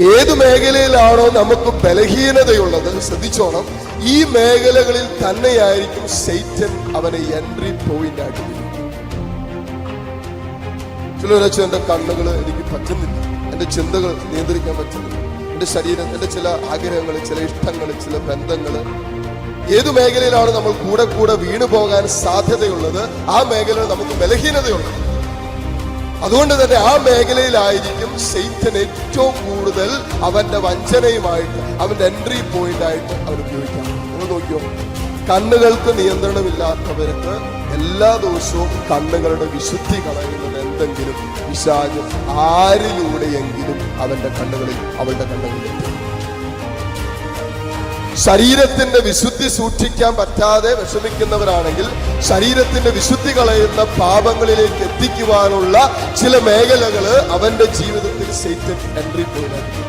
ഏത് മേഖലയിലാണോ നമുക്ക് ബലഹീനതയുള്ളത് ശ്രദ്ധിച്ചോണം. ഈ മേഖലകളിൽ തന്നെയായിരിക്കും സൈറ്റൻ അവനെ എൻട്രി പോയിന്റ് ആക്കി ചിലരച്ചു എന്റെ കണ്ണുകൾ എനിക്ക് പറ്റുന്നില്ല. എന്റെ ചിന്തകൾ നിയന്ത്രിക്കാൻ പറ്റുന്നില്ല. എന്റെ ശരീരം എന്റെ ചില ആഗ്രഹങ്ങൾ ചില ഇഷ്ടങ്ങൾ ചില ബന്ധങ്ങൾ. ഏത് മേഖലയിലാണ് നമ്മൾ കൂടെ കൂടെ വീണു പോകാൻ സാധ്യതയുള്ളത്? ആ മേഖലയിൽ നമുക്ക് ബലഹീനതയുള്ളത്. അതുകൊണ്ട് തന്നെ ആ മേഖലയിലായിരിക്കും സെയ്ത്തൻ ഏറ്റവും കൂടുതൽ അവന്റെ വഞ്ചനയുമായിട്ട് അവന്റെ എൻട്രി പോയിന്റ് ആയിട്ട് അവൻ ഉപയോഗിക്കാം നിങ്ങൾ നോക്കിയോ കണ്ണുകൾക്ക് നിയന്ത്രണമില്ലാത്തവർക്ക് എല്ലാ ദിവസവും കണ്ണുകളുടെ വിശുദ്ധി കളയുന്നത് എന്തെങ്കിലും വിശാജം ആരിലൂടെയെങ്കിലും അവന്റെ കണ്ണുകളിൽ അവളുടെ കണ്ണുകളിൽ. ശരീരത്തിന്റെ വിശുദ്ധി സൂക്ഷിക്കാൻ പറ്റാതെ വിഷമിക്കുന്നവരാണെങ്കിൽ ശരീരത്തിന്റെ വിശുദ്ധി കളയുന്ന പാപങ്ങളിലേക്ക് എത്തിക്കുവാനുള്ള ചില മേഖലകൾ അവന്റെ ജീവിതത്തിൽ സൈറ്റൻ എൻട്രി പോയിന്റ്